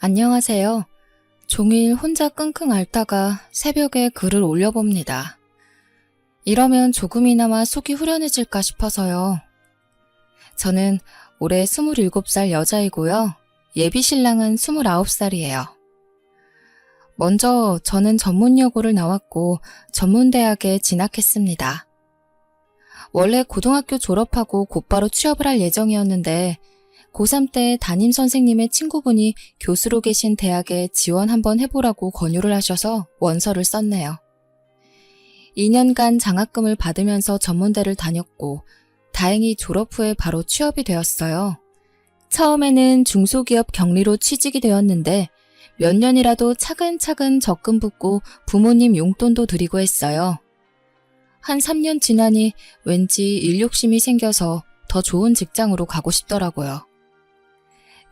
안녕하세요. 종일 혼자 끙끙 앓다가 새벽에 글을 올려봅니다. 이러면 조금이나마 속이 후련해질까 싶어서요. 저는 올해 27살 여자이고요. 예비 신랑은 29살이에요. 먼저 저는 전문여고를 나왔고 전문대학에 진학했습니다. 원래 고등학교 졸업하고 곧바로 취업을 할 예정이었는데 고3 때 담임 선생님의 친구분이 교수로 계신 대학에 지원 한번 해보라고 권유를 하셔서 원서를 썼네요. 2년간 장학금을 받으면서 전문대를 다녔고 다행히 졸업 후에 바로 취업이 되었어요. 처음에는 중소기업 경리로 취직이 되었는데 몇 년이라도 차근차근 적금 붓고 부모님 용돈도 드리고 했어요. 한 3년 지나니 왠지 일 욕심이 생겨서 더 좋은 직장으로 가고 싶더라고요.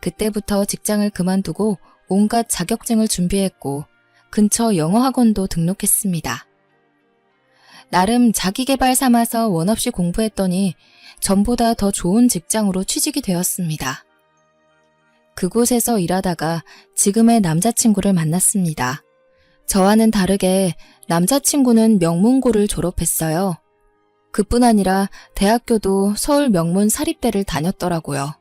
그때부터 직장을 그만두고 온갖 자격증을 준비했고 근처 영어 학원도 등록했습니다. 나름 자기개발 삼아서 원 없이 공부했더니 전보다 더 좋은 직장으로 취직이 되었습니다. 그곳에서 일하다가 지금의 남자친구를 만났습니다. 저와는 다르게 남자친구는 명문고를 졸업했어요. 그뿐 아니라 대학교도 서울 명문 사립대를 다녔더라고요.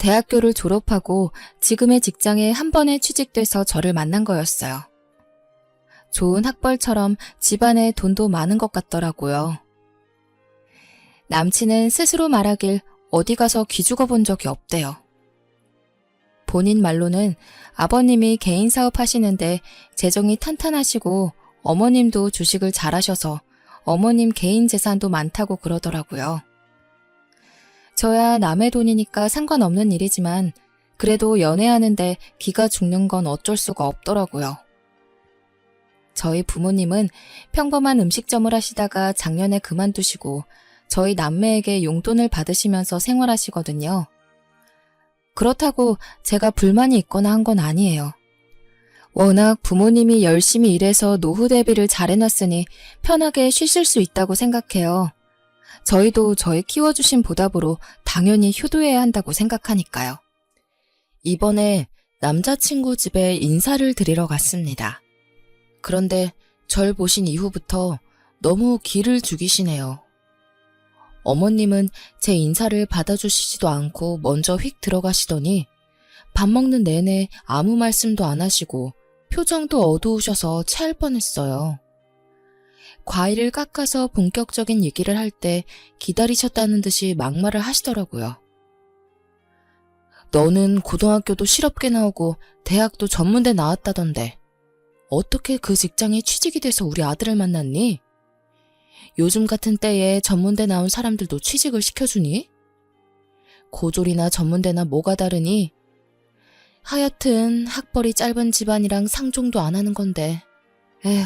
대학교를 졸업하고 지금의 직장에 한 번에 취직돼서 저를 만난 거였어요. 좋은 학벌처럼 집안에 돈도 많은 것 같더라고요. 남친은 스스로 말하길 어디 가서 기죽어 본 적이 없대요. 본인 말로는 아버님이 개인 사업 하시는데 재정이 탄탄하시고 어머님도 주식을 잘하셔서 어머님 개인 재산도 많다고 그러더라고요. 저야 남의 돈이니까 상관없는 일이지만 그래도 연애하는데 기가 죽는 건 어쩔 수가 없더라고요. 저희 부모님은 평범한 음식점을 하시다가 작년에 그만두시고 저희 남매에게 용돈을 받으시면서 생활하시거든요. 그렇다고 제가 불만이 있거나 한 건 아니에요. 워낙 부모님이 열심히 일해서 노후 대비를 잘 해놨으니 편하게 쉬실 수 있다고 생각해요. 저희도 저희 키워주신 보답으로 당연히 효도해야 한다고 생각하니까요. 이번에 남자친구 집에 인사를 드리러 갔습니다. 그런데 절 보신 이후부터 너무 기를 죽이시네요. 어머님은 제 인사를 받아주시지도 않고 먼저 휙 들어가시더니 밥 먹는 내내 아무 말씀도 안 하시고 표정도 어두우셔서 체할 뻔했어요. 과일을 깎아서 본격적인 얘기를 할 때 기다리셨다는 듯이 막말을 하시더라고요. 너는 고등학교도 실업계 나오고 대학도 전문대 나왔다던데 어떻게 그 직장에 취직이 돼서 우리 아들을 만났니? 요즘 같은 때에 전문대 나온 사람들도 취직을 시켜주니? 고졸이나 전문대나 뭐가 다르니? 하여튼 학벌이 짧은 집안이랑 상종도 안 하는 건데 에휴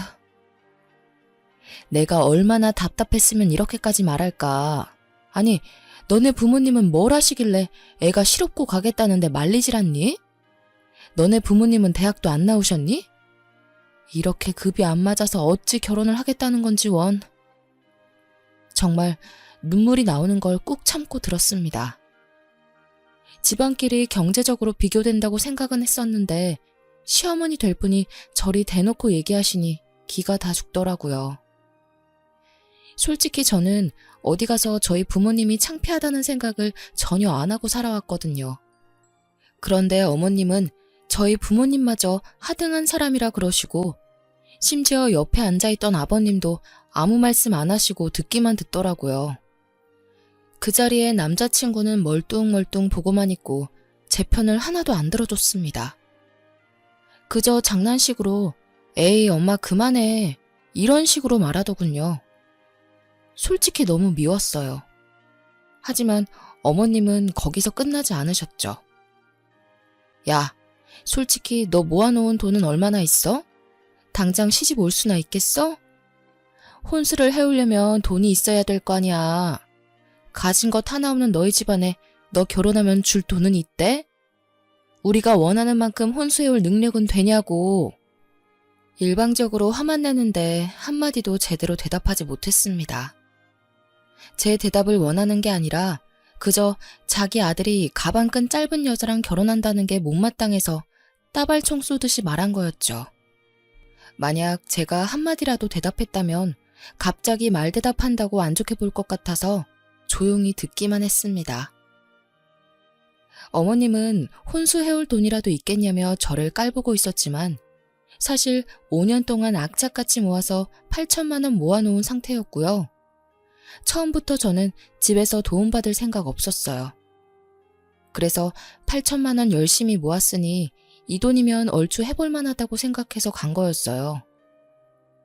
내가 얼마나 답답했으면 이렇게까지 말할까. 아니, 너네 부모님은 뭘 하시길래 애가 실업고 가겠다는데 말리질 않니? 너네 부모님은 대학도 안 나오셨니? 이렇게 급이 안 맞아서 어찌 결혼을 하겠다는 건지 원. 정말 눈물이 나오는 걸 꾹 참고 들었습니다. 집안끼리 경제적으로 비교된다고 생각은 했었는데 시어머니 될 분이 저리 대놓고 얘기하시니 기가 다 죽더라고요. 솔직히 저는 어디 가서 저희 부모님이 창피하다는 생각을 전혀 안 하고 살아왔거든요. 그런데 어머님은 저희 부모님마저 하등한 사람이라 그러시고, 심지어 옆에 앉아있던 아버님도 아무 말씀 안 하시고 듣기만 듣더라고요. 그 자리에 남자친구는 멀뚱멀뚱 보고만 있고 제 편을 하나도 안 들어줬습니다. 그저 장난식으로 에이 엄마 그만해 이런 식으로 말하더군요. 솔직히 너무 미웠어요. 하지만 어머님은 거기서 끝나지 않으셨죠. 야, 솔직히 너 모아놓은 돈은 얼마나 있어? 당장 시집 올 수나 있겠어? 혼수를 해오려면 돈이 있어야 될 거 아니야. 가진 것 하나 없는 너희 집안에 너 결혼하면 줄 돈은 있대? 우리가 원하는 만큼 혼수해올 능력은 되냐고. 일방적으로 화만 내는데 한마디도 제대로 대답하지 못했습니다. 제 대답을 원하는 게 아니라 그저 자기 아들이 가방 끈 짧은 여자랑 결혼한다는 게 못마땅해서 따발총 쏘듯이 말한 거였죠. 만약 제가 한마디라도 대답했다면 갑자기 말 대답한다고 안 좋게 볼 것 같아서 조용히 듣기만 했습니다. 어머님은 혼수해올 돈이라도 있겠냐며 저를 깔보고 있었지만 사실 5년 동안 악착같이 모아서 8천만 원 모아놓은 상태였고요. 처음부터 저는 집에서 도움받을 생각 없었어요. 그래서 8천만 원 열심히 모았으니 이 돈이면 얼추 해볼 만하다고 생각해서 간 거였어요.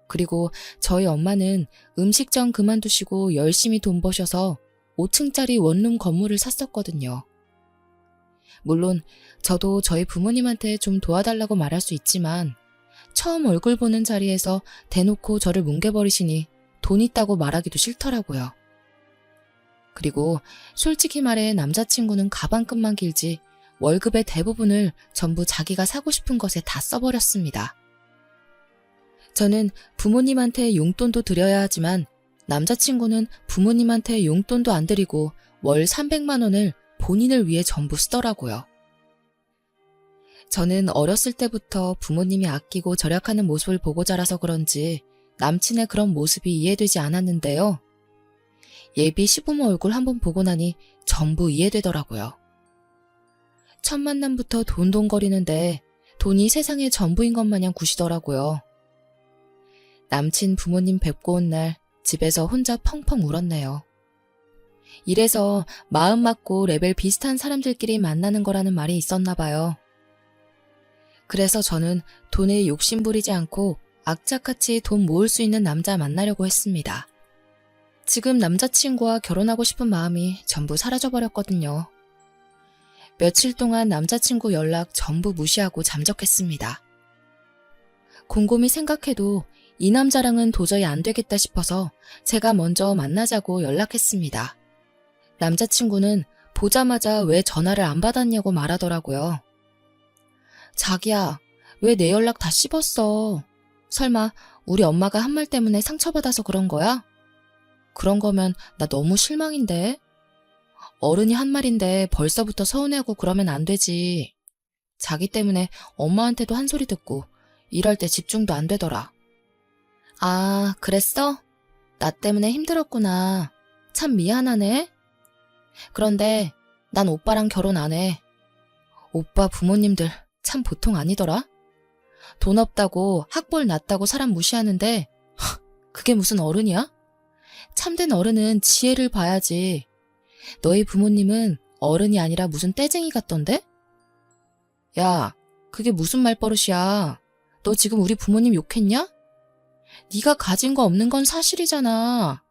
그리고 저희 엄마는 음식점 그만두시고 열심히 돈 버셔서 5층짜리 원룸 건물을 샀었거든요. 물론 저도 저희 부모님한테 좀 도와달라고 말할 수 있지만 처음 얼굴 보는 자리에서 대놓고 저를 뭉개버리시니 돈 있다고 말하기도 싫더라고요. 그리고 솔직히 말해 남자친구는 가방끈만 길지 월급의 대부분을 전부 자기가 사고 싶은 것에 다 써버렸습니다. 저는 부모님한테 용돈도 드려야 하지만 남자친구는 부모님한테 용돈도 안 드리고 월 300만 원을 본인을 위해 전부 쓰더라고요. 저는 어렸을 때부터 부모님이 아끼고 절약하는 모습을 보고 자라서 그런지 남친의 그런 모습이 이해되지 않았는데요. 예비 시부모 얼굴 한번 보고 나니 전부 이해되더라고요. 첫 만남부터 돈돈거리는데 돈이 세상의 전부인 것 마냥 구시더라고요. 남친 부모님 뵙고 온 날 집에서 혼자 펑펑 울었네요. 이래서 마음 맞고 레벨 비슷한 사람들끼리 만나는 거라는 말이 있었나 봐요. 그래서 저는 돈에 욕심 부리지 않고 악착같이 돈 모을 수 있는 남자 만나려고 했습니다. 지금 남자친구와 결혼하고 싶은 마음이 전부 사라져버렸거든요. 며칠 동안 남자친구 연락 전부 무시하고 잠적했습니다. 곰곰이 생각해도 이 남자랑은 도저히 안 되겠다 싶어서 제가 먼저 만나자고 연락했습니다. 남자친구는 보자마자 왜 전화를 안 받았냐고 말하더라고요. 자기야, 왜 내 연락 다 씹었어? 설마 우리 엄마가 한 말 때문에 상처받아서 그런 거야? 그런 거면 나 너무 실망인데? 어른이 한 말인데 벌써부터 서운해하고 그러면 안 되지. 자기 때문에 엄마한테도 한 소리 듣고 일할 때 집중도 안 되더라. 아, 그랬어? 나 때문에 힘들었구나. 참 미안하네. 그런데 난 오빠랑 결혼 안 해. 오빠 부모님들 참 보통 아니더라. 돈 없다고 학벌 낮다고 사람 무시하는데 그게 무슨 어른이야? 참된 어른은 지혜를 봐야지. 너희 부모님은 어른이 아니라 무슨 떼쟁이 같던데? 야, 그게 무슨 말버릇이야. 너 지금 우리 부모님 욕했냐? 네가 가진 거 없는 건 사실이잖아.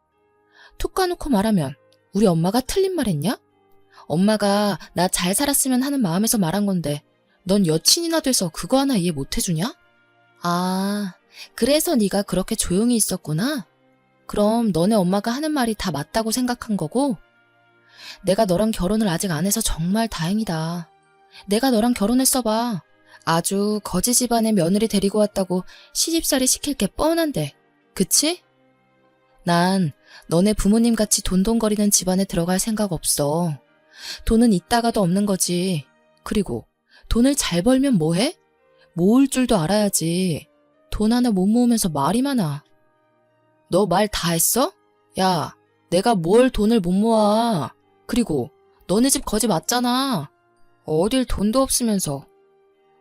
툭 까놓고 말하면 우리 엄마가 틀린 말 했냐? 엄마가 나 잘 살았으면 하는 마음에서 말한 건데 넌 여친이나 돼서 그거 하나 이해 못 해주냐? 아, 그래서 네가 그렇게 조용히 있었구나? 그럼 너네 엄마가 하는 말이 다 맞다고 생각한 거고? 내가 너랑 결혼을 아직 안 해서 정말 다행이다. 내가 너랑 결혼했어봐. 아주 거지 집안의 며느리 데리고 왔다고 시집살이 시킬 게 뻔한데. 그치? 난 너네 부모님 같이 돈돈거리는 집안에 들어갈 생각 없어. 돈은 있다가도 없는 거지. 그리고 돈을 잘 벌면 뭐해? 모을 줄도 알아야지. 돈 하나 못 모으면서 말이 많아. 너 말 다 했어? 야, 내가 뭘 돈을 못 모아. 그리고 너네 집 거지 맞잖아. 어딜 돈도 없으면서.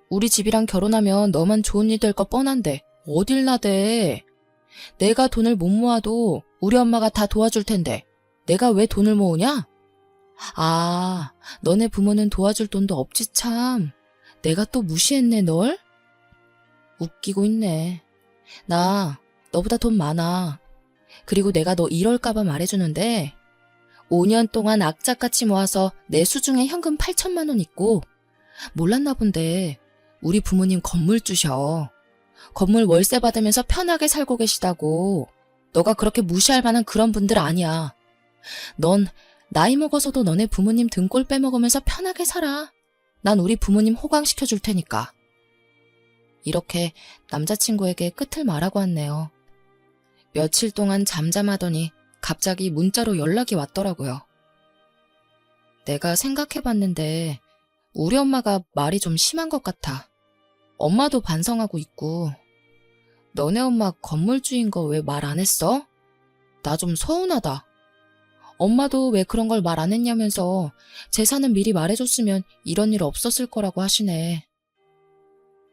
우리 집이랑 결혼하면 너만 좋은 일 될 거 뻔한데 어딜 나대. 내가 돈을 못 모아도 우리 엄마가 다 도와줄 텐데 내가 왜 돈을 모으냐? 아, 너네 부모는 도와줄 돈도 없지 참. 내가 또 무시했네 널? 웃기고 있네. 나 너보다 돈 많아. 그리고 내가 너 이럴까봐 말해주는데 5년 동안 악착같이 모아서 내 수중에 현금 8천만 원 있고 몰랐나 본데 우리 부모님 건물 주셔. 건물 월세 받으면서 편하게 살고 계시다고. 너가 그렇게 무시할 만한 그런 분들 아니야. 넌 나이 먹어서도 너네 부모님 등골 빼먹으면서 편하게 살아. 난 우리 부모님 호강시켜 줄 테니까. 이렇게 남자친구에게 끝을 말하고 왔네요. 며칠 동안 잠잠하더니 갑자기 문자로 연락이 왔더라고요. 내가 생각해봤는데 우리 엄마가 말이 좀 심한 것 같아. 엄마도 반성하고 있고. 너네 엄마 건물주인 거 왜 말 안 했어? 나 좀 서운하다. 엄마도 왜 그런 걸 말 안 했냐면서 재산은 미리 말해줬으면 이런 일 없었을 거라고 하시네.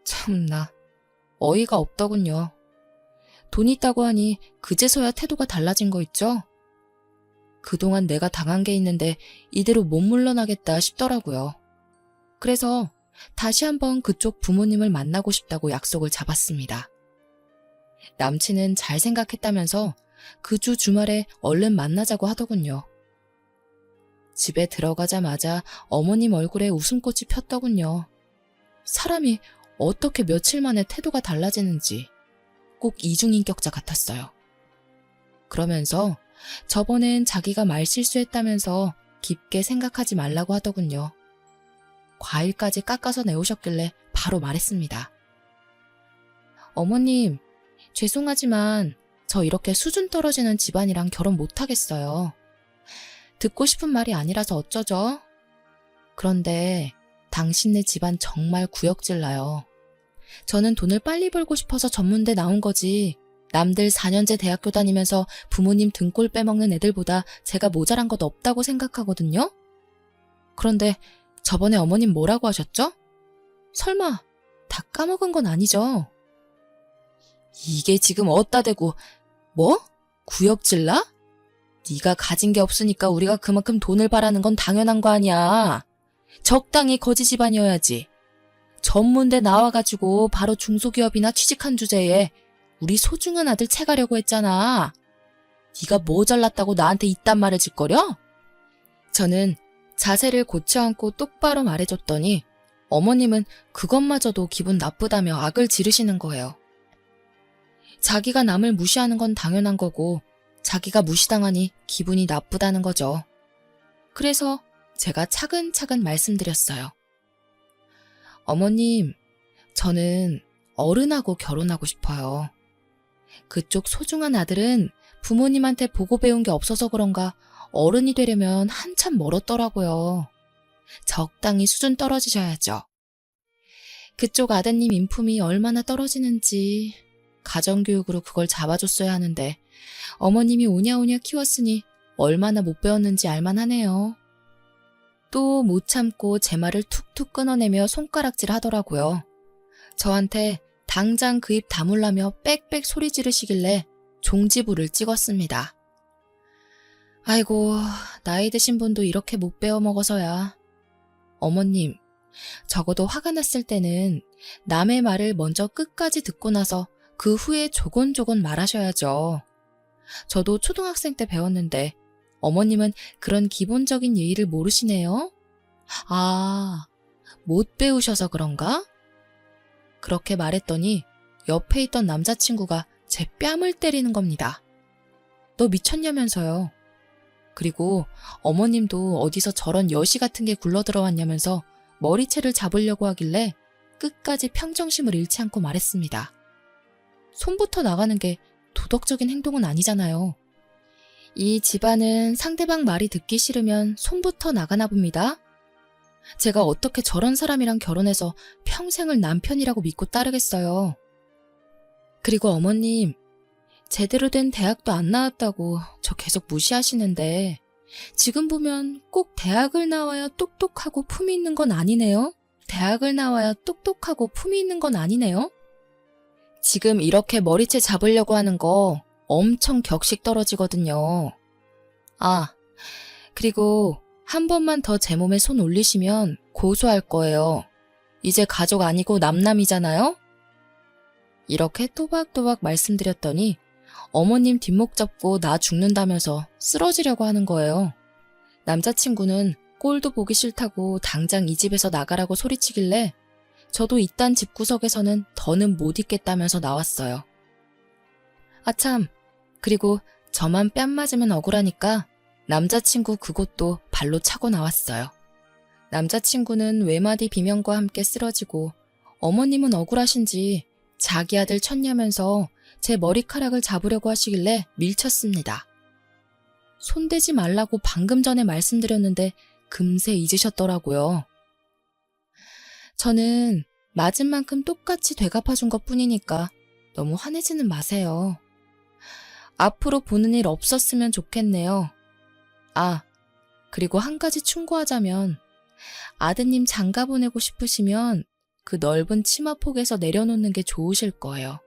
참나, 어이가 없더군요. 돈 있다고 하니 그제서야 태도가 달라진 거 있죠? 그동안 내가 당한 게 있는데 이대로 못 물러나겠다 싶더라고요. 그래서 다시 한번 그쪽 부모님을 만나고 싶다고 약속을 잡았습니다. 남친은 잘 생각했다면서 그 주 주말에 얼른 만나자고 하더군요. 집에 들어가자마자 어머님 얼굴에 웃음꽃이 폈더군요. 사람이 어떻게 며칠 만에 태도가 달라지는지 꼭 이중인격자 같았어요. 그러면서 저번엔 자기가 말 실수했다면서 깊게 생각하지 말라고 하더군요. 과일까지 깎아서 내오셨길래 바로 말했습니다. 어머님, 죄송하지만 저 이렇게 수준 떨어지는 집안이랑 결혼 못하겠어요. 듣고 싶은 말이 아니라서 어쩌죠? 그런데 당신네 집안 정말 구역질 나요. 저는 돈을 빨리 벌고 싶어서 전문대 나온 거지. 남들 4년제 대학교 다니면서 부모님 등골 빼먹는 애들보다 제가 모자란 것 없다고 생각하거든요? 그런데 저번에 어머님 뭐라고 하셨죠? 설마 다 까먹은 건 아니죠? 이게 지금 어따 대고 뭐? 구역질나? 네가 가진 게 없으니까 우리가 그만큼 돈을 바라는 건 당연한 거 아니야. 적당히 거지 집안이어야지. 전문대 나와가지고 바로 중소기업이나 취직한 주제에 우리 소중한 아들 채가려고 했잖아. 네가 뭐 잘났다고 나한테 이딴 말을 짓거려? 저는 자세를 고쳐 앉고 똑바로 말해줬더니 어머님은 그것마저도 기분 나쁘다며 악을 지르시는 거예요. 자기가 남을 무시하는 건 당연한 거고 자기가 무시당하니 기분이 나쁘다는 거죠. 그래서 제가 차근차근 말씀드렸어요. 어머님, 저는 어른하고 결혼하고 싶어요. 그쪽 소중한 아들은 부모님한테 보고 배운 게 없어서 그런가 어른이 되려면 한참 멀었더라고요. 적당히 수준 떨어지셔야죠. 그쪽 아드님 인품이 얼마나 떨어지는지 가정교육으로 그걸 잡아줬어야 하는데 어머님이 오냐오냐 키웠으니 얼마나 못 배웠는지 알만하네요. 또 못 참고 제 말을 툭툭 끊어내며 손가락질 하더라고요. 저한테 당장 그 입 다물라며 빽빽 소리 지르시길래 종지부를 찍었습니다. 아이고, 나이 드신 분도 이렇게 못 배워 먹어서야. 어머님, 적어도 화가 났을 때는 남의 말을 먼저 끝까지 듣고 나서 그 후에 조곤조곤 말하셔야죠. 저도 초등학생 때 배웠는데 어머님은 그런 기본적인 예의를 모르시네요. 아, 못 배우셔서 그런가? 그렇게 말했더니 옆에 있던 남자친구가 제 뺨을 때리는 겁니다. 너 미쳤냐면서요. 그리고 어머님도 어디서 저런 여시 같은 게 굴러 들어왔냐면서 머리채를 잡으려고 하길래 끝까지 평정심을 잃지 않고 말했습니다. 손부터 나가는 게 도덕적인 행동은 아니잖아요. 이 집안은 상대방 말이 듣기 싫으면 손부터 나가나 봅니다. 제가 어떻게 저런 사람이랑 결혼해서 평생을 남편이라고 믿고 따르겠어요. 그리고 어머님, 제대로 된 대학도 안 나왔다고 저 계속 무시하시는데, 지금 보면 꼭 대학을 나와야 똑똑하고 품이 있는 건 아니네요? 대학을 나와야 똑똑하고 품이 있는 건 아니네요? 지금 이렇게 머리채 잡으려고 하는 거 엄청 격식 떨어지거든요. 아, 그리고 한 번만 더 제 몸에 손 올리시면 고소할 거예요. 이제 가족 아니고 남남이잖아요? 이렇게 또박또박 말씀드렸더니 어머님 뒷목 잡고 나 죽는다면서 쓰러지려고 하는 거예요. 남자친구는 꼴도 보기 싫다고 당장 이 집에서 나가라고 소리치길래 저도 이딴 집구석에서는 더는 못 있겠다면서 나왔어요. 아참, 그리고 저만 뺨 맞으면 억울하니까 남자친구 그곳도 발로 차고 나왔어요. 남자친구는 외마디 비명과 함께 쓰러지고 어머님은 억울하신지 자기 아들 쳤냐면서 제 머리카락을 잡으려고 하시길래 밀쳤습니다. 손대지 말라고 방금 전에 말씀드렸는데 금세 잊으셨더라고요. 저는 맞은 만큼 똑같이 되갚아준 것 뿐이니까 너무 화내지는 마세요. 앞으로 보는 일 없었으면 좋겠네요. 아, 그리고 한 가지 충고하자면 아드님 장가 보내고 싶으시면 그 넓은 치마폭에서 내려놓는 게 좋으실 거예요.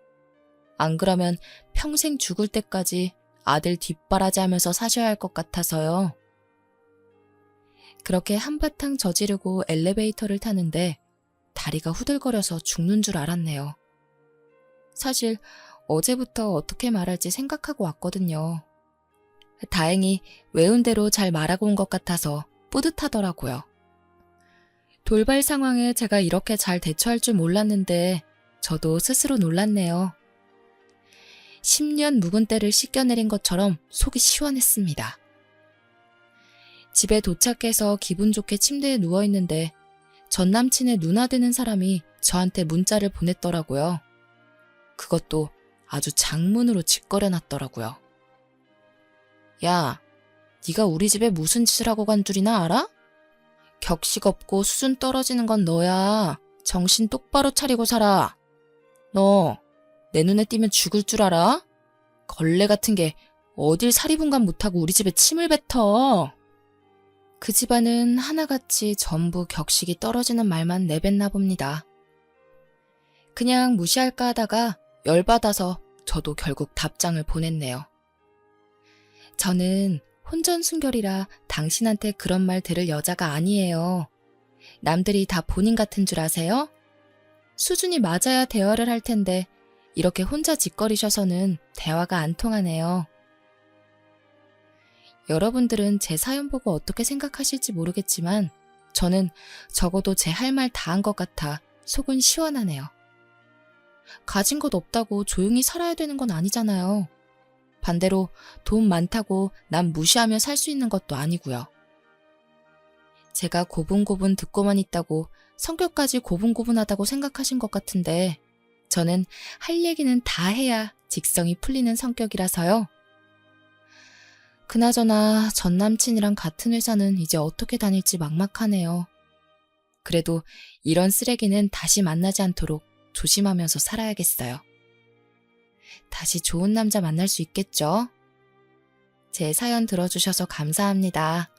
안 그러면 평생 죽을 때까지 아들 뒷바라지 하면서 사셔야 할 것 같아서요. 그렇게 한바탕 저지르고 엘리베이터를 타는데 다리가 후들거려서 죽는 줄 알았네요. 사실 어제부터 어떻게 말할지 생각하고 왔거든요. 다행히 외운 대로 잘 말하고 온 것 같아서 뿌듯하더라고요. 돌발 상황에 제가 이렇게 잘 대처할 줄 몰랐는데 저도 스스로 놀랐네요. 10년 묵은 때를 씻겨내린 것처럼 속이 시원했습니다. 집에 도착해서 기분 좋게 침대에 누워있는데 전 남친의 누나 되는 사람이 저한테 문자를 보냈더라고요. 그것도 아주 장문으로 짓거려 놨더라고요. 야, 네가 우리 집에 무슨 짓을 하고 간 줄이나 알아? 격식 없고 수준 떨어지는 건 너야. 정신 똑바로 차리고 살아. 너, 내 눈에 띄면 죽을 줄 알아? 걸레 같은 게 어딜 사리분간 못하고 우리 집에 침을 뱉어. 그 집안은 하나같이 전부 격식이 떨어지는 말만 내뱉나 봅니다. 그냥 무시할까 하다가 열받아서 저도 결국 답장을 보냈네요. 저는 혼전순결이라 당신한테 그런 말 들을 여자가 아니에요. 남들이 다 본인 같은 줄 아세요? 수준이 맞아야 대화를 할 텐데 이렇게 혼자 짓거리셔서는 대화가 안 통하네요. 여러분들은 제 사연 보고 어떻게 생각하실지 모르겠지만 저는 적어도 제 할 말 다 한 것 같아 속은 시원하네요. 가진 것 없다고 조용히 살아야 되는 건 아니잖아요. 반대로 돈 많다고 남 무시하며 살 수 있는 것도 아니고요. 제가 고분고분 듣고만 있다고 성격까지 고분고분하다고 생각하신 것 같은데 저는 할 얘기는 다 해야 직성이 풀리는 성격이라서요. 그나저나 전 남친이랑 같은 회사는 이제 어떻게 다닐지 막막하네요. 그래도 이런 쓰레기는 다시 만나지 않도록 조심하면서 살아야겠어요. 다시 좋은 남자 만날 수 있겠죠? 제 사연 들어주셔서 감사합니다.